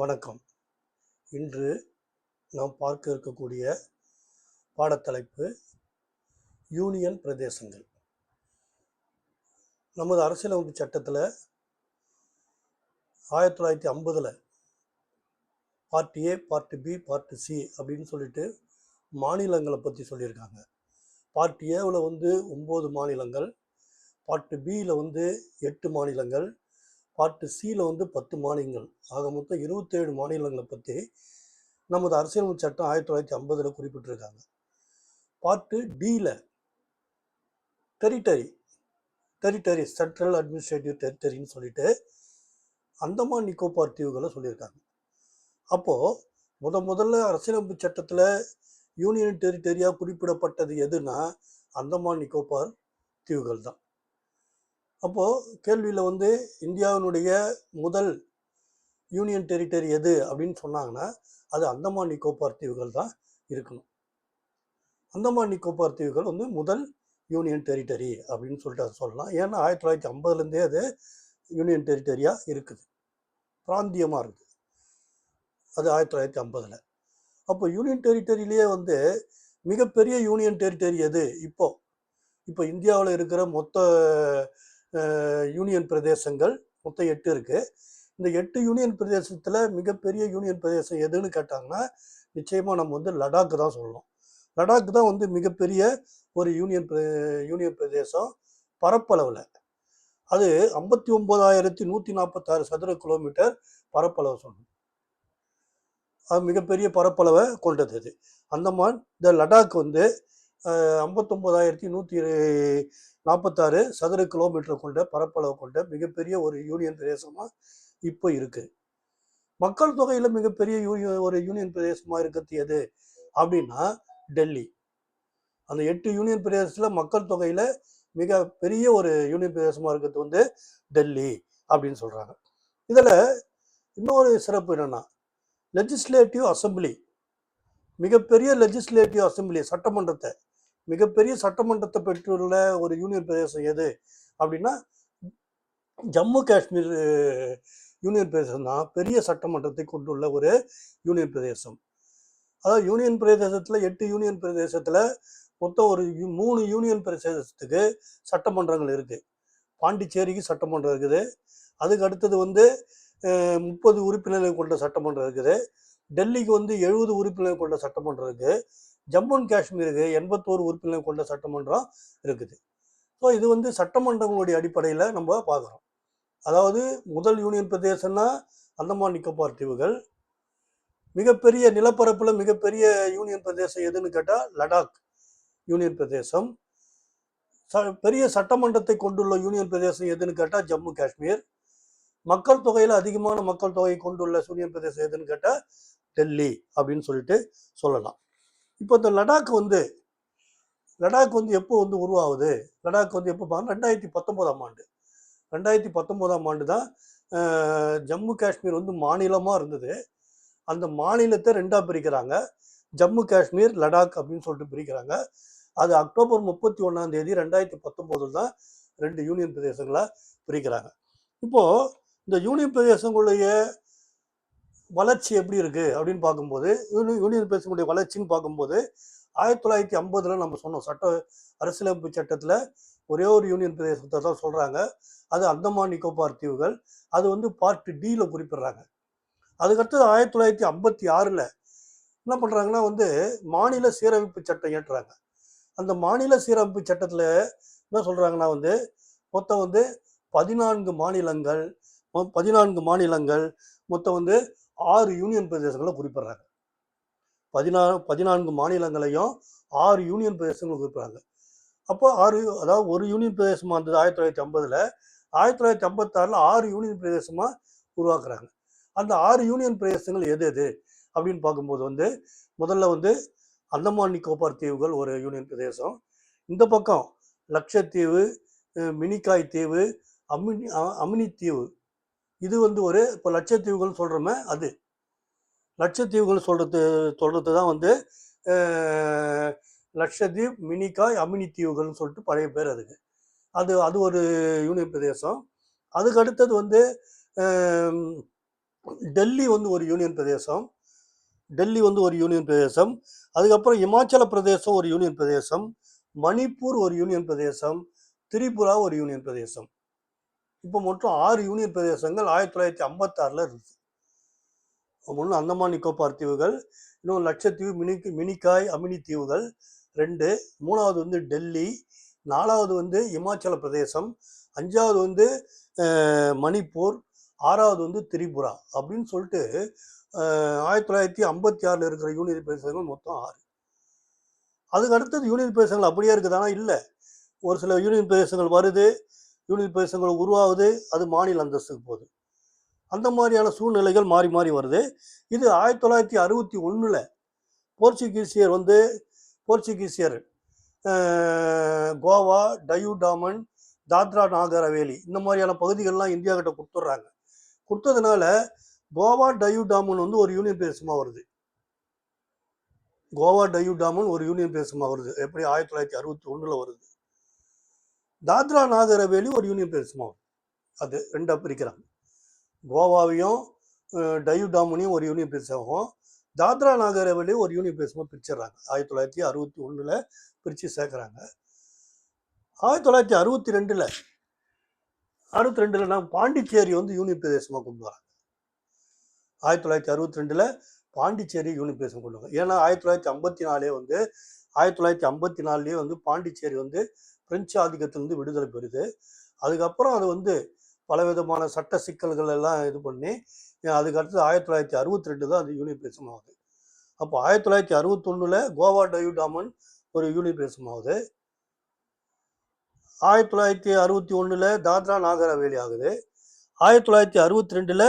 வணக்கம். இன்று நாம் பார்க்க இருக்கக்கூடிய பாடத்தலைப்பு யூனியன் பிரதேசங்கள். நமது அரசியலமைப்பு சட்டத்தில் ஆயிரத்தி தொள்ளாயிரத்தி ஐம்பதில் part A part B part C அப்படின்னு சொல்லிட்டு மாநிலங்களை பற்றி சொல்லியிருக்காங்க. பார்ட் ஏவில் வந்து ஒம்பது மாநிலங்கள் பார்ட் பியில் வந்து எட்டு மாநிலங்கள் பார்ட்டு சியில் வந்து பத்து மாநிலங்கள். ஆக மொத்தம் இருபத்தேழு மாநிலங்களை பற்றி நமது அரசியலமைப்பு சட்டம் ஆயிரத்தி தொள்ளாயிரத்தி ஐம்பதில் குறிப்பிட்டிருக்காங்க. பார்ட்டு டியில் டெரிட்டரி டெரிட்டரி சென்ட்ரல் அட்மினிஸ்ட்ரேட்டிவ் டெரிட்டரின்னு சொல்லிட்டு அந்தமான் நிக்கோபார் தீவுகளை சொல்லியிருக்காங்க. அப்போது முத முதல்ல அரசியலமைப்பு சட்டத்தில் யூனியன் டெரிட்டரியாக குறிப்பிடப்பட்டது எதுனா அந்தமான் நிக்கோபார் தீவுகள் தான் அப்போது கேள்வியில் வந்து இந்தியாவினுடைய முதல் யூனியன் டெரிட்டரி எது அப்படின்னு சொன்னாங்கன்னா அது அந்தமான் நிக்கோபார் தீவுகள் தான் இருக்கணும். அந்தமான் நிக்கோபார் தீவுகள் வந்து முதல் யூனியன் டெரிட்டரி அப்படின்னு சொல்லிட்டு அதை சொல்லலாம். ஏன்னா ஆயிரத்தி தொள்ளாயிரத்தி ஐம்பதுலேருந்தே அது யூனியன் டெரிட்டரியாக இருக்குது. பிராந்தியமாக இருக்குது. அது ஆயிரத்தி தொள்ளாயிரத்தி ஐம்பதில். அப்போ யூனியன் டெரிட்டரியிலேயே வந்து மிகப்பெரிய யூனியன் டெரிட்டரி எது இப்போ? இப்போ இந்தியாவில் இருக்கிற மொத்த யூனியன் பிரதேசங்கள் மொத்தம் எட்டு இருக்குது இந்த எட்டு யூனியன் பிரதேசத்தில் மிகப்பெரிய யூனியன் பிரதேசம் எதுன்னு கேட்டாங்கன்னா நிச்சயமாக நம்ம வந்து லடாக் தான் சொல்லணும். லடாக் தான் வந்து மிகப்பெரிய ஒரு யூனியன் பிர- யூனியன் பிரதேசம் பரப்பளவில். அது ஐம்பத்தி ஒம்பதாயிரத்தி நூற்றி நாற்பத்தாறு சதுர கிலோமீட்டர் பரப்பளவு சொல்லணும். அது மிகப்பெரிய பரப்பளவை கொண்டது அது அந்தமான் இந்த லடாக் வந்து ஐம்பத்தொம்போதாயிரத்தி நூற்றி நாற்பத்தாறு சதுர கிலோமீட்டர் கொண்ட பரப்பளவு கொண்ட மிகப்பெரிய ஒரு யூனியன் பிரதேசமாக இப்போ இருக்குது மக்கள் தொகையில் மிகப்பெரிய யூனியன் ஒரு யூனியன் பிரதேசமாக இருக்கிறது எது? அப்படின்னா டெல்லி. அந்த எட்டு யூனியன் பிரதேசத்தில் மக்கள் தொகையில் மிக பெரிய ஒரு யூனியன் பிரதேசமாக இருக்கிறது வந்து டெல்லி அப்படின்னு சொல்கிறாங்க இதில் இன்னொரு சிறப்பு என்னென்னா லெஜிஸ்லேட்டிவ் அசம்பிளி மிகப்பெரிய லெஜிஸ்லேட்டிவ் அசம்பிளி சட்டமன்றத்தை மிகப்பெரிய சட்டமன்றத்தை பெற்றுள்ள ஒரு யூனியன் பிரதேசம் எது அப்படின்னா ஜம்மு காஷ்மீர் யூனியன் பிரதேசம் தான் பெரிய சட்டமன்றத்தை கொண்டுள்ள ஒரு யூனியன் பிரதேசம். அதாவது யூனியன் பிரதேசத்தில் எட்டு யூனியன் பிரதேசத்தில் மொத்தம் ஒரு யூ- மூணு யூனியன் பிரதேசத்துக்கு சட்டமன்றங்கள் இருக்குது பாண்டிச்சேரிக்கு சட்டமன்றம் இருக்குது. அதுக்கு அடுத்தது வந்து முப்பது உறுப்பினர்கள் கொண்ட சட்டமன்றம் இருக்குது. டெல்லிக்கு வந்து எழுபது உறுப்பினர்கள் கொண்ட சட்டமன்றம் இருக்குது ஜம்மு அண்ட் காஷ்மீருக்கு எண்பத்தோரு உறுப்பினர் கொண்ட சட்டமன்றம் இருக்குது. ஸோ இது வந்து சட்டமன்றங்களுடைய அடிப்படையில் நம்ம பார்க்குறோம். அதாவது முதல் யூனியன் பிரதேசம்னா அந்தமான் நிக்கோபார் தீவுகள். மிகப்பெரிய நிலப்பரப்பில் மிகப்பெரிய யூனியன் பிரதேசம் எதுன்னு கேட்டால் லடாக் யூனியன் பிரதேசம். ச- பெரிய சட்டமன்றத்தை கொண்டுள்ள யூனியன் பிரதேசம் எதுன்னு கேட்டால் ஜம்மு காஷ்மீர். மக்கள் தொகையில் அதிகமான மக்கள் தொகை கொண்டுள்ள யூனியன் பிரதேசம் எதுன்னு கேட்டால் டெல்லி அப்படின்னு சொல்லிட்டு சொல்லலாம். இப்போ இந்த லடாக் வந்து லடாக் வந்து எப்போ வந்து உருவாகுது? லடாக் வந்து எப்போ பார்த்தா ரெண்டாயிரத்தி பத்தொம்போதாம் ஆண்டு. ரெண்டாயிரத்தி பத்தொம்போதாம் ஆண்டு தான் ஜம்மு காஷ்மீர் வந்து மாநிலமாக இருந்தது. அந்த மாநிலத்தை ரெண்டாக பிரிக்கிறாங்க. ஜம்மு காஷ்மீர் லடாக் அப்படின்னு சொல்லிட்டு பிரிக்கிறாங்க. அது அக்டோபர் முப்பத்தி ஒன்றாம் தேதி ரெண்டாயிரத்தி பத்தொம்போதில் தான் ரெண்டு யூனியன் பிரதேசங்களாக பிரிக்கிறாங்க. இப்போது இந்த யூனியன் பிரதேசங்களுடைய வளர்ச்சி எப்படி இருக்குது அப்படின்னு பார்க்கும்போது யூனி யூனியன் பிரதேசங்களுடைய வளர்ச்சின்னு பார்க்கும்போது ஆயிரத்தி தொள்ளாயிரத்தி ஐம்பதில் நம்ம சொன்னோம் சட்ட அரசியலமைப்பு சட்டத்தில் ஒரே ஒரு யூனியன் பிரதேசத்தை தான் சொல்கிறாங்க அது அந்தமான் நிக்கோபார் தீவுகள் அது வந்து பார்ட் டியில் குறிப்பிடுறாங்க. அதுக்கடுத்தது ஆயிரத்தி தொள்ளாயிரத்தி ஐம்பத்தி ஆறில் என்ன பண்ணுறாங்கன்னா வந்து மாநில சீரமைப்பு சட்டம் ஏற்றுறாங்க அந்த மாநில சீரமைப்பு சட்டத்தில் என்ன சொல்கிறாங்கன்னா வந்து மொத்தம் வந்து பதினான்கு மாநிலங்கள் பதினான்கு மாநிலங்கள் மொத்தம் வந்து ஆறு யூனியன் பிரதேசங்களை குறிப்பிடுறாங்க. பதினா பதினான்கு மாநிலங்களையும் ஆறு யூனியன் பிரதேசங்களை குறிப்பிடுறாங்க. அப்போ ஆறு அதாவது ஒரு யூனியன் பிரதேசமாக இருந்தது ஆயிரத்தி தொள்ளாயிரத்தி ஐம்பதில் ஆயிரத்தி தொள்ளாயிரத்தி ஐம்பத்தாறில் ஆறு யூனியன் பிரதேசமாக உருவாக்குறாங்க. அந்த ஆறு யூனியன் பிரதேசங்கள் எது எது அப்படின்னு பார்க்கும்போது வந்து முதல்ல வந்து அந்தமான் நிக்கோபார் தீவுகள் ஒரு யூனியன் பிரதேசம். இந்த பக்கம் லட்சத்தீவு மினிக்காய் தீவு அமினி அமினி தீவு இது வந்து ஒரு இப்போ லட்சத்தீவுகள் சொல்கிறோமே அது. லட்சத்தீவுகள் சொல்கிறது சொல்கிறது தான் வந்து அஹ், லட்சத்தீப் அமினி தீவுகள்னு சொல்லிட்டு பழைய பேர் அதுக்கு அது அது ஒரு யூனியன் பிரதேசம். அதுக்கு அடுத்தது வந்து டெல்லி வந்து ஒரு யூனியன் பிரதேசம். டெல்லி வந்து ஒரு யூனியன் பிரதேசம். அதுக்கப்புறம் இமாச்சல பிரதேசம் ஒரு யூனியன் பிரதேசம். மணிப்பூர் ஒரு யூனியன் பிரதேசம். திரிபுரா ஒரு யூனியன் பிரதேசம். இப்போ மொத்தம் ஆறு யூனியன் பிரதேசங்கள் ஆயிரத்தி தொள்ளாயிரத்தி ஐம்பத்தாறில் இருக்குது ஒன்று அந்தமான் நிக்கோபார் தீவுகள் இன்னும் லட்சத்தீவு மினி மினிக்காய் அமினி தீவுகள் ரெண்டு மூணாவது வந்து டெல்லி நாலாவது வந்து இமாச்சல பிரதேசம் அஞ்சாவது வந்து மணிப்பூர் ஆறாவது வந்து திரிபுரா அப்படின்னு சொல்லிட்டு ஆயிரத்தி தொள்ளாயிரத்தி ஐம்பத்தி ஆறில் இருக்கிற யூனியன் பிரதேசங்கள் மொத்தம் ஆறு. அதுக்கு அடுத்தது யூனியன் பிரதேசங்கள் அப்படியே இருக்குதானா இல்லை. ஒரு சில யூனியன் பிரதேசங்கள் வருது. யூனியன் பிரதேசங்கள் உருவாகுது அது மாநில அந்தஸ்துக்கு போகுது. அந்த மாதிரியான சூழ்நிலைகள் மாறி மாறி வருது. இது ஆயிரத்தி தொள்ளாயிரத்தி அறுபத்தி ஒன்றில் போர்ச்சுகீசியர் வந்து போர்ச்சுகீசியர் கோவா டயூ டாமன் தாத்ரா நாகர் ஹவேலி இந்த மாதிரியான பகுதிகள்லாம் இந்தியா கிட்ட கொடுத்துட்றாங்க. கொடுத்ததுனால கோவா டயூ டாமன் வந்து ஒரு யூனியன் பிரதேசமாக வருது. கோவா டயூ டாமன் ஒரு யூனியன் பிரதேசமாக வருது. எப்படி? ஆயிரத்தி தொள்ளாயிரத்தி அறுபத்தி ஒன்றில் வருது. தாத்ரா நாகர் ஹவேலி ஒரு யூனியன் பிரதேசமாக அது ரெண்டாக பிரிக்கிறாங்க. கோவாவையும் அஹ், டயூ ஒரு யூனியன் பிரதேசமாகவும் தாத்ரா நாகர் ஹவேலி ஒரு யூனியன் பிரதேசமாக பிரிச்சிடுறாங்க. ஆயிரத்தி தொள்ளாயிரத்தி அறுபத்தி ஒன்றில் பிரித்து சேர்க்குறாங்க. ஆயிரத்தி தொள்ளாயிரத்தி அறுபத்தி ரெண்டில் அறுபத்தி ரெண்டில் நான் பாண்டிச்சேரி வந்து யூனியன் பிரதேசமாக கொண்டு வராங்க. ஆயிரத்தி தொள்ளாயிரத்தி அறுபத்தி ரெண்டில் பாண்டிச்சேரி யூனியன் பிரதேசம் கொண்டு வராங்க. ஏன்னா ஆயிரத்தி தொள்ளாயிரத்தி ஐம்பத்தி நாலே வந்து ஆயிரத்தி தொள்ளாயிரத்தி ஐம்பத்தி நாலுலேயே வந்து பாண்டிச்சேரி வந்து பிரெஞ்சு ஆதிக்கத்திலிருந்து விடுதலை பெறுது. அதுக்கப்புறம் அது வந்து பலவிதமான சட்ட சிக்கல்கள் எல்லாம் இது பண்ணி அதுக்கு அடுத்து ஆயிரத்தி தொள்ளாயிரத்தி அறுபத்தி ரெண்டு தான் அது யூனியன் ஆகுது. அப்போ ஆயிரத்தி தொள்ளாயிரத்தி அறுபத்தொன்னுல கோவா டயூ டாமன் ஒரு யூனியன் ஆகுது. ஆயிரத்தி தொள்ளாயிரத்தி அறுபத்தி ஒன்றில் தாத்ரா நாகர் ஹவேலி ஆகுது. ஆயிரத்தி தொள்ளாயிரத்தி அறுபத்தி ரெண்டில்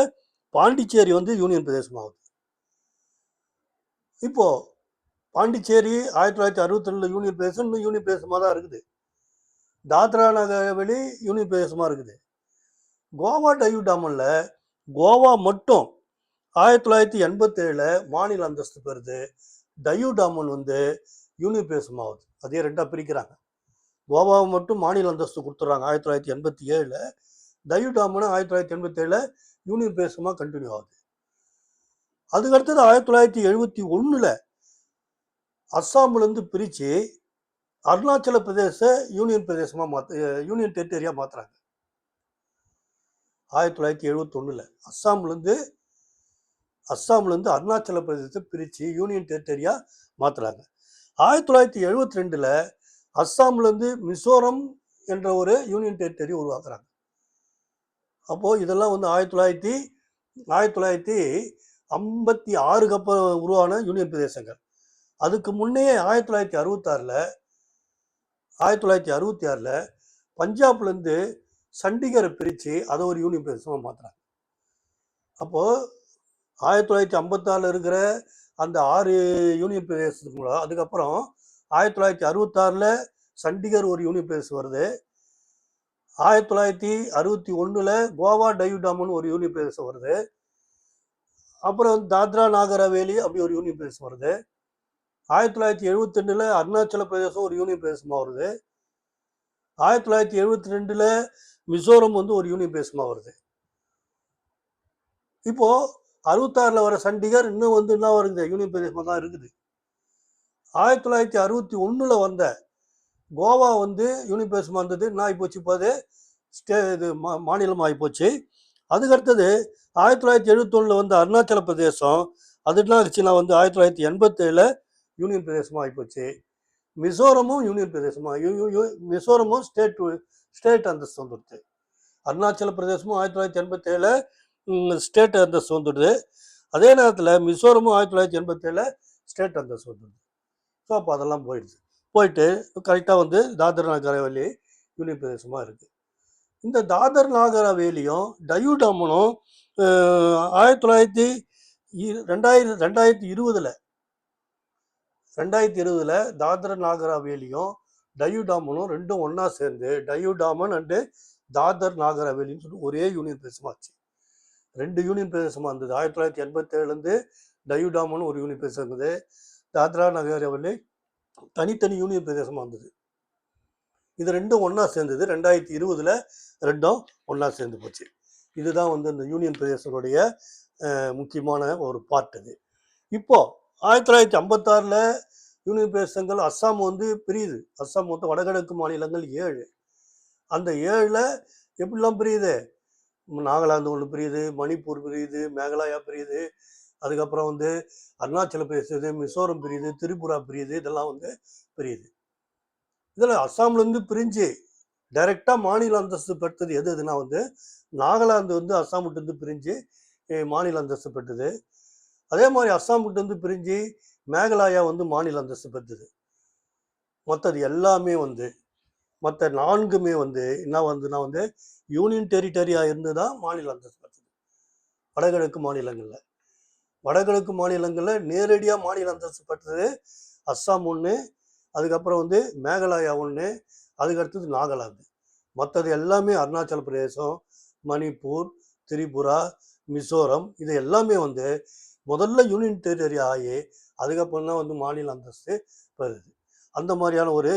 பாண்டிச்சேரி வந்து யூனியன் பிரதேசம் ஆகுது. இப்போது பாண்டிச்சேரி ஆயிரத்தி தொள்ளாயிரத்தி அறுபத்தி ரெண்டில் யூனியன் பிரதேசம் இன்னும் யூனியன் பிரதேசமாக தான் இருக்குது. தாத்ரா நாகர் வெளி யூனியன் பிரதேசமாக இருக்குது. கோவா டையூ டாமனில் கோவா மட்டும் ஆயிரத்தி தொள்ளாயிரத்தி எண்பத்தேழில் மாநில அந்தஸ்து பெறுது. டையூ டாமன் வந்து யூனியன் பிரதேசம் ஆகுது அதே ரெண்டாக பிரிக்கிறாங்க. கோவாவை மட்டும் மாநில அந்தஸ்து கொடுத்துட்றாங்க ஆயிரத்தி தொள்ளாயிரத்தி எண்பத்தி ஏழில் டயூ டாமனு ஆயிரத்தி தொள்ளாயிரத்தி எண்பத்தேழில் யூனியன் பிரதேசமாக கண்டினியூ ஆகுது. அதுக்கு அடுத்தது ஆயிரத்தி தொள்ளாயிரத்தி எழுபத்தி ஒன்றில் அஸ்ஸாம்லேருந்து பிரித்து அருணாச்சல பிரதேச யூனியன் பிரதேசமாக மாற்று யூனியன் டெரிட்டரியாக மாற்றுறாங்க ஆயிரத்தி தொள்ளாயிரத்தி எழுபத்தொன்னில் அஸ்ஸாம்லேருந்து அஸ்ஸாம்லேருந்து அருணாச்சல பிரதேசத்தை பிரித்து யூனியன் டெரிட்டரியாக மாற்றுறாங்க ஆயிரத்தி தொள்ளாயிரத்தி எழுபத்தி ரெண்டில் அஸ்ஸாம்லேருந்து மிசோரம் என்ற ஒரு யூனியன் டெரிட்டரி உருவாக்குறாங்க. அப்போது இதெல்லாம் வந்து ஆயிரத்தி தொள்ளாயிரத்தி ஆயிரத்தி தொள்ளாயிரத்தி ஐம்பத்தி ஆறுக்கு அப்புறம் உருவான யூனியன் பிரதேசங்கள். அதுக்கு முன்னே ஆயிரத்தி தொள்ளாயிரத்தி அறுபத்தாறில் ஆயிரத்தி தொள்ளாயிரத்தி அறுபத்தி ஆறில் பஞ்சாப்லேருந்து சண்டிகரை பிரித்து அதை ஒரு யூனியன் பிரதேசமாக மாற்றுறாங்க அப்போது ஆயிரத்தி தொள்ளாயிரத்தி ஐம்பத்தாறில் இருக்கிற அந்த ஆறு யூனியன் பிரதேசத்துக்கு மூலம் அதுக்கப்புறம் ஆயிரத்தி தொள்ளாயிரத்தி அறுபத்தாறில் சண்டிகர் ஒரு யூனியன் பிரதேசம் வருது. ஆயிரத்தி தொள்ளாயிரத்தி அறுபத்தி ஒன்றில் கோவா டயூ ஒரு யூனியன் பிரதேசம் வருது. அப்புறம் தாத்ரா நாகர் ஹவேலி அப்படி ஒரு யூனியன் பிரதேசம் வருது. ஆயிரத்தி தொள்ளாயிரத்தி எழுபத்தி ரெண்டில் அருணாச்சல பிரதேசம் ஒரு யூனியன் பிரதேசமாக வருது. ஆயிரத்தி தொள்ளாயிரத்தி எழுபத்தி ரெண்டில் மிசோரம் வந்து ஒரு யூனியன் பிரதேசமாக வருது. இப்போது அறுபத்தாறில் வர சண்டிகர் இன்னும் வந்து என்ன வருது யூனியன் பிரதேசமாக தான் இருக்குது. ஆயிரத்தி தொள்ளாயிரத்தி அறுபத்தி ஒன்றில் வந்த கோவா வந்து யூனியன் பிரதேசமாக இருந்தது. என்ன ஆகிப்போச்சு இப்போ அது? ஸ்டே இது மா மாநிலம் ஆகிப்போச்சு அதுக்கு அடுத்தது ஆயிரத்தி தொள்ளாயிரத்தி எழுபத்தொன்னில் வந்து அருணாச்சல பிரதேசம் அது என்ன ஆச்சுன்னா வந்து ஆயிரத்தி தொள்ளாயிரத்தி எண்பத்தேழில் யூனியன் பிரதேசமாக ஆகிப்போச்சு மிசோரமும் யூனியன் பிரதேசமாக மிசோரமும் ஸ்டேட் ஸ்டேட் அந்தஸ்து வந்துடுது. அருணாச்சல பிரதேசமும் ஆயிரத்தி தொள்ளாயிரத்தி எண்பத்தேழில் ஸ்டேட் அந்தஸ்து வந்துடுது. அதே நேரத்தில் மிசோரமும் ஆயிரத்தி தொள்ளாயிரத்தி எண்பத்தேழில் ஸ்டேட் அந்தஸ்து வந்துடுது. ஸோ அப்போ அதெல்லாம் போயிடுச்சு போயிட்டு கரெக்டாக வந்து தாதர் நாகர் ஹவேலி யூனியன் பிரதேசமாக இருக்குது இந்த தாதர் நாகர் ஹவேலியும் டயூ டாமனும் ஆயிரத்தி தொள்ளாயிரத்தி ரெண்டாயிரத்தி ரெண்டாயிரம் ரெண்டாயிரத்தி இருபதில் ரெண்டாயிரத்தி இருபதில் தாதர் நாகர் ஹவேலியும் டயூ டாமனும் ரெண்டும் ஒன்றா சேர்ந்து டயூ டாமன் அண்டு தாதர் நாகர் ஹவேலின்னு சொல்லி ஒரே யூனியன் பிரதேசமாச்சு ரெண்டு யூனியன் பிரதேசமாக இருந்தது. ஆயிரத்தி தொள்ளாயிரத்தி எண்பத்தேழுலேருந்து டயூ டாமன் ஒரு யூனியன் பிரதேசம் இருந்தது. தாத்ரா நகர் ஹவேலி தனித்தனி யூனியன் பிரதேசமாக இருந்தது. இது ரெண்டும் ஒன்றா சேர்ந்தது. ரெண்டாயிரத்தி இருபதில் ரெண்டும் ஒன்றா சேர்ந்து போச்சு. இதுதான் வந்து இந்த யூனியன் பிரதேசங்களுடைய முக்கியமான ஒரு பார்ட் இது. இப்போ ஆயிரத்தி தொள்ளாயிரத்தி ஐம்பத்தாறில் யூனியன் பிரதேசங்கள் அஸ்ஸாம் வந்து பிரியுது. அஸ்ஸாம் மொத்தம் வடகிழக்கு மாநிலங்கள் ஏழு. அந்த ஏழில் எப்படிலாம் பிரியுது? நாகாலாந்து ஒன்று பிரியுது மணிப்பூர் பிரியுது மேகாலயா பிரியுது. அதுக்கப்புறம் வந்து அருணாச்சல பிரதேச மிசோரம் பிரியுது திரிபுரா பிரியுது. இதெல்லாம் வந்து பிரியுது. இதில் அஸ்ஸாம்லேருந்து பிரிஞ்சு டைரெக்டாக மாநில அந்தஸ்து பெற்றது எது எதுனா வந்து நாகாலாந்து வந்து அஸ்ஸாம் விட்டு பிரிஞ்சு மாநில அந்தஸ்து பெற்றது. அதே மாதிரி அஸ்ஸாம் வந்து பிரிஞ்சு மேகாலயா வந்து மாநில அந்தஸ்து பெற்றது. மற்றது எல்லாமே வந்து மற்ற நான்குமே வந்து என்ன வந்துன்னா வந்து யூனியன் டெரிட்டரியாக இருந்து தான் மாநில அந்தஸ்து பெற்றது. வடகிழக்கு மாநிலங்களில். வடகிழக்கு மாநிலங்களில் நேரடியாக மாநில அந்தஸ்து பெற்றது அஸ்ஸாம் ஒன்று அதுக்கப்புறம் வந்து மேகாலயா ஒன்று அதுக்கு அடுத்தது நாகாலாந்து. மற்றது எல்லாமே அருணாச்சல பிரதேசம் மணிப்பூர் திரிபுரா மிசோரம் இது எல்லாமே வந்து முதல்ல யூனியன் டெரிட்டரி ஆகி அதுக்கப்புறம் தான் வந்து மாநில அந்தஸ்து வருது அந்த மாதிரியான ஒரு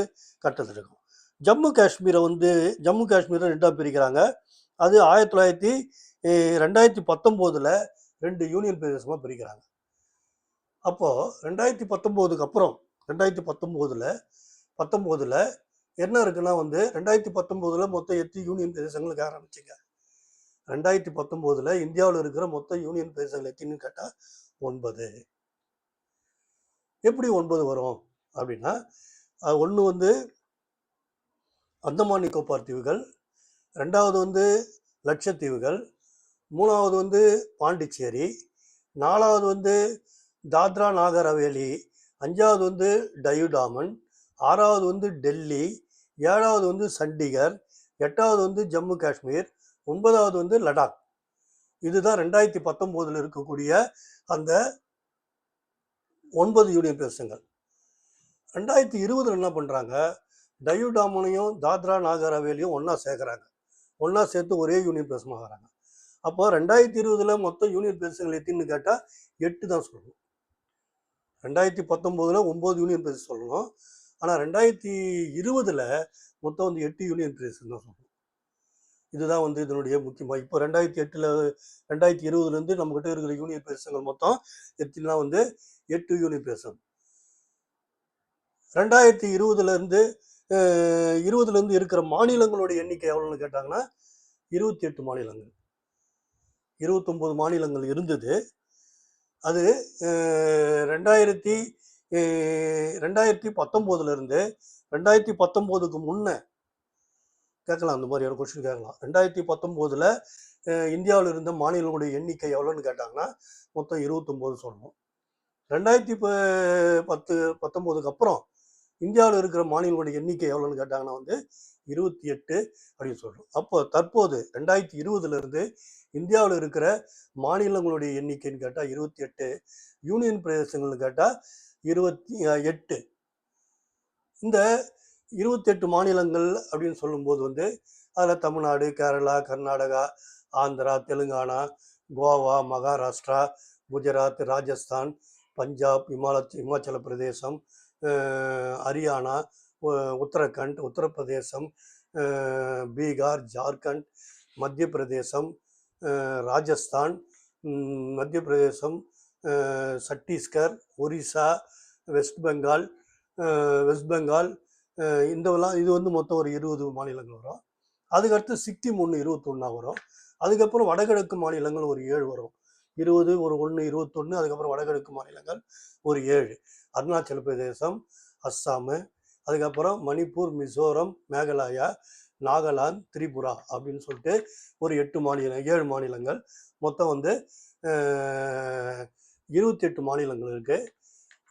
கட்டத்தில் இருக்கும். ஜம்மு காஷ்மீரை வந்து ஜம்மு காஷ்மீரை ரெண்டாக பிரிக்கிறாங்க. அது ஆயிரத்தி தொள்ளாயிரத்தி ரெண்டாயிரத்தி பத்தொம்போதில் ரெண்டு யூனியன் பிரதேசமாக பிரிக்கிறாங்க. அப்போது ரெண்டாயிரத்தி பத்தொம்போதுக்கு அப்புறம் ரெண்டாயிரத்தி பத்தொம்போதில் பத்தொம்போதில் என்ன இருக்குன்னா வந்து ரெண்டாயிரத்தி பத்தொம்போதில் மொத்தம் எட்டு யூனியன் பிரதேசங்களுக்கு ஆரம்பிச்சிங்க. ரெண்டாயிரத்தி பத்தொம்போதில் இந்தியாவில் இருக்கிற மொத்த யூனியன் பிரதேசங்கள் எத்தின்னு கேட்டால் ஒன்பது. எப்படி ஒன்பது வரும் அப்படின்னா ஒன்று வந்து அந்தமான் நிக்கோபார் தீவுகள் ரெண்டாவது வந்து லட்சத்தீவுகள் மூணாவது வந்து பாண்டிச்சேரி நாலாவது வந்து தாத்ரா நாகர் ஹவேலி அஞ்சாவது வந்து டயுடாமன் ஆறாவது வந்து டெல்லி ஏழாவது வந்து சண்டிகர் எட்டாவது வந்து ஜம்மு காஷ்மீர் ஒன்பதாவது வந்து லடாக். இதுதான் ரெண்டாயிரத்தி பத்தொம்போதில் இருக்கக்கூடிய அந்த ஒன்பது யூனியன் பிரதேசங்கள். ரெண்டாயிரத்தி இருபதில் என்ன பண்ணுறாங்க டயுடாமனையும் தாத்ரா நாகர் ஹவேலியும் ஒன்றா சேர்க்குறாங்க. ஒன்றா சேர்த்து ஒரே யூனியன் பிரதேசமாகறாங்க அப்போ ரெண்டாயிரத்தி இருபதில் மொத்தம் யூனியன் பிரதேசங்கள் எத்தின்னு கேட்டால் எட்டு தான் சொல்லணும். ரெண்டாயிரத்தி பத்தொம்போதில் ஒம்பது யூனியன் பிரதேசம் சொல்லணும். ஆனால் ரெண்டாயிரத்தி இருபதில் மொத்தம் வந்து எட்டு யூனியன் பிரதேசம் தான் சொல்லணும். இதுதான் வந்து இதனுடைய முக்கியமாக இப்போ ரெண்டாயிரத்தி எட்டில் ரெண்டாயிரத்தி இருபதுலேருந்து நம்மக்கிட்ட இருக்கிற யூனியன் பிரதேசங்கள் மொத்தம் எத்தினா வந்து எட்டு யூனியன் பிரதேசம். ரெண்டாயிரத்தி இருபதுலேருந்து இருபதுலேருந்து இருக்கிற மாநிலங்களுடைய எண்ணிக்கை எவ்வளோன்னு கேட்டாங்கன்னா இருபத்தி எட்டு மாநிலங்கள். இருபத்தொம்போது மாநிலங்கள் இருந்தது. அது ரெண்டாயிரத்தி ரெண்டாயிரத்தி பத்தொம்போதுலேருந்து ரெண்டாயிரத்தி பத்தொம்போதுக்கு முன்னே கேட்கலாம் அந்த மாதிரியான கொஸ்டின் கேட்கலாம். ரெண்டாயிரத்தி பத்தொம்போதில் இந்தியாவில் இருந்த மாநிலங்களுடைய எண்ணிக்கை எவ்வளோன்னு கேட்டாங்கன்னா மொத்தம் இருபத்தொம்போது சொல்லணும் ரெண்டாயிரத்தி ப பத்து பத்தொம்போதுக்கு அப்புறம் இந்தியாவில் இருக்கிற மாநிலங்களுடைய எண்ணிக்கை எவ்வளோன்னு கேட்டாங்கன்னா வந்து இருபத்தி எட்டு அப்படின்னு சொல்கிறோம் அப்போ தற்போது ரெண்டாயிரத்தி இருபதுலேருந்து இந்தியாவில் இருக்கிற மாநிலங்களுடைய எண்ணிக்கைன்னு கேட்டால் இருபத்தி எட்டு. யூனியன் பிரதேசங்கள்னு கேட்டால் இருபத்தி எட்டு. இந்த இருபத்தெட்டு மாநிலங்கள் அப்படின்னு சொல்லும்போது வந்து அதில் தமிழ்நாடு கேரளா கர்நாடகா ஆந்திரா தெலுங்கானா கோவா மகாராஷ்டிரா குஜராத் ராஜஸ்தான் பஞ்சாப் இமால இமாச்சல பிரதேசம் ஹரியானா உத்தரகண்ட் உத்தரப்பிரதேசம் பீகார் ஜார்க்கண்ட் மத்திய பிரதேசம் ராஜஸ்தான் மத்திய பிரதேசம் சத்தீஸ்கர் ஒரிசா வெஸ்ட் பெங்கால் வெஸ்ட் பெங்கால் இந்த இது வந்து மொத்தம் ஒரு இருபது மாநிலங்கள் வரும். அதுக்கடுத்து சிக்கிம் ஒன்று இருபத்தொன்னா வரும். அதுக்கப்புறம் வடகிழக்கு மாநிலங்கள் ஒரு ஏழு வரும். இருபது ஒரு ஒன்று இருபத்தொன்று அதுக்கப்புறம் வடகிழக்கு மாநிலங்கள் ஒரு ஏழு. அருணாச்சல பிரதேசம் அஸ்ஸாமு அதுக்கப்புறம் மணிப்பூர் மிசோரம் மேகாலயா நாகாலாந்து திரிபுரா அப்படின்னு சொல்லிட்டு ஒரு எட்டு மாநிலம் ஏழு மாநிலங்கள். மொத்தம் வந்து இருபத்தி எட்டு மாநிலங்கள் இருக்குது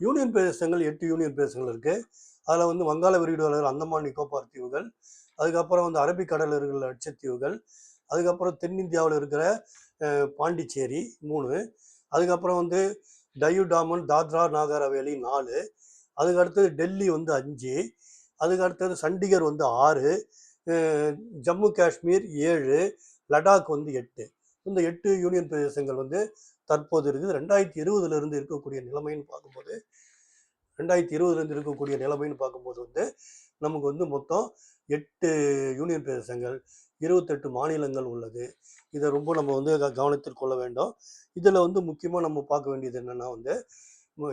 யூனியன் பிரதேசங்கள் எட்டு யூனியன் பிரதேசங்கள் இருக்குது அதில் வந்து வங்காள விரிகுடாவில் அந்தமான் நிக்கோபார் தீவுகள் அதுக்கப்புறம் வந்து அரபிக்கடல் இருக்கிற லட்சத்தீவுகள் அதுக்கப்புறம் தென்னிந்தியாவில் இருக்கிற பாண்டிச்சேரி மூணு அதுக்கப்புறம் வந்து டயுடாமன் தாத்ரா நாகர் ஹவேலி நாலு அதுக்கு அடுத்தது டெல்லி வந்து அஞ்சு அதுக்கு அடுத்தது சண்டிகர் வந்து ஆறு ஜம்மு காஷ்மீர் ஏழு லடாக் வந்து எட்டு. இந்த எட்டு யூனியன் பிரதேசங்கள் வந்து தற்போது இருக்குது. ரெண்டாயிரத்தி இருபதுலேருந்து இருக்கக்கூடிய நிலைமைன்னு பார்க்கும்போது ரெண்டாயிரத்தி இருபதுலேருந்து இருக்கக்கூடிய நிலைமைன்னு பார்க்கும்போது வந்து நமக்கு வந்து மொத்தம் எட்டு யூனியன் பிரதேசங்கள் இருபத்தெட்டு மாநிலங்கள் உள்ளது. இதை ரொம்ப நம்ம வந்து க- கவனத்தில் கொள்ள வேண்டும். இதில் வந்து முக்கியமாக நம்ம பார்க்க வேண்டியது என்னென்னா வந்து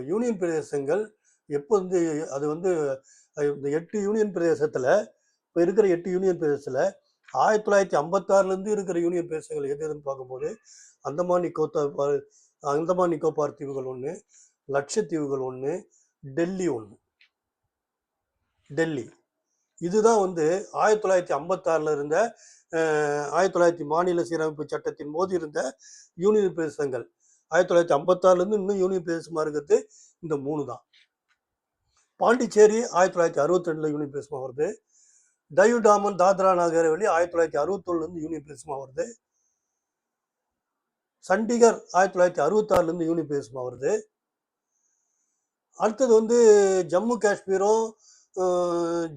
யூனியன் பிரதேசங்கள் எப்போ வந்து அது வந்து இந்த எட்டு யூனியன் பிரதேசத்தில் இப்போ இருக்கிற எட்டு யூனியன் பிரதேசத்தில் ஆயிரத்தி தொள்ளாயிரத்தி ஐம்பத்தாறுலேருந்து இருக்கிற யூனியன் பிரதேசங்கள் எது எதுன்னு பார்க்கும்போது அந்தமான் நிக்கோத்தார் அந்தமான் நிக்கோபார் தீவுகள் ஒன்று லட்சத்தீவுகள் ஒன்று டெல்லி ஒன்று டெல்லி. இதுதான் வந்து ஆயிரத்தி தொள்ளாயிரத்தி ஐம்பத்தாறில் இருந்த ஆயிரத்தி தொள்ளாயிரத்தி மாநில சீரமைப்பு சட்டத்தின் போது இருந்த யூனியன் பிரதேசங்கள். ஆயிரத்தி தொள்ளாயிரத்தி ஐம்பத்தாறுலேருந்து இன்னும் யூனியன் பிரதேசமாக இருக்கிறது இந்த மூணு தான் பாண்டிச்சேரி ஆயிரத்தி தொள்ளாயிரத்தி அறுபத்தி ரெண்டில் யூனியன் பிரதேசமாக வருது. டையூ டாமன் தாத்ரா நகர வழி ஆயிரத்தி தொள்ளாயிரத்தி அறுபத்தொன்னுலேருந்து யூனியன் பிரதேசமாக வருது. சண்டிகர் ஆயிரத்தி தொள்ளாயிரத்தி அறுபத்தாறுலேருந்து யூனியன் பிரதேசமாக வருது. அடுத்தது வந்து ஜம்மு காஷ்மீரும்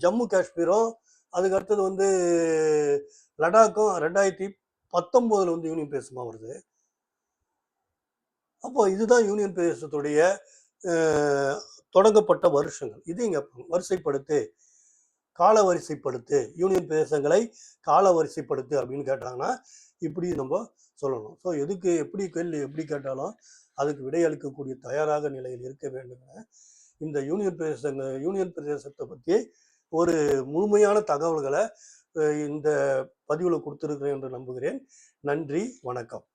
ஜம்மு காஷ்மீரும் அதுக்கு அடுத்தது வந்து லடாக்கும் ரெண்டாயிரத்தி பத்தொம்போதில் வந்து யூனியன் பிரதேசமாக வருது. அப்போ இதுதான் யூனியன் பிரதேசத்துடைய தொடங்கப்பட்ட வருஷங்கள். இது இங்கே வரிசைப்படுத்து கால வரிசைப்படுத்து யூனியன் பிரதேசங்களை கால வரிசைப்படுத்து அப்படின்னு கேட்டாங்கன்னா இப்படி நம்ம சொல்லணும். ஸோ எதுக்கு எப்படி கேள்வி எப்படி கேட்டாலும் அதுக்கு விடையளிக்கக்கூடிய தயாராக நிலையில் இருக்க வேண்டும் இந்த யூனியன் பிரதேசங்க யூனியன் பிரதேசத்தை பற்றி ஒரு முழுமையான தகவல்களை இந்த பதிவில் கொடுத்துருக்கிறேன் என்று நம்புகிறேன். நன்றி வணக்கம்.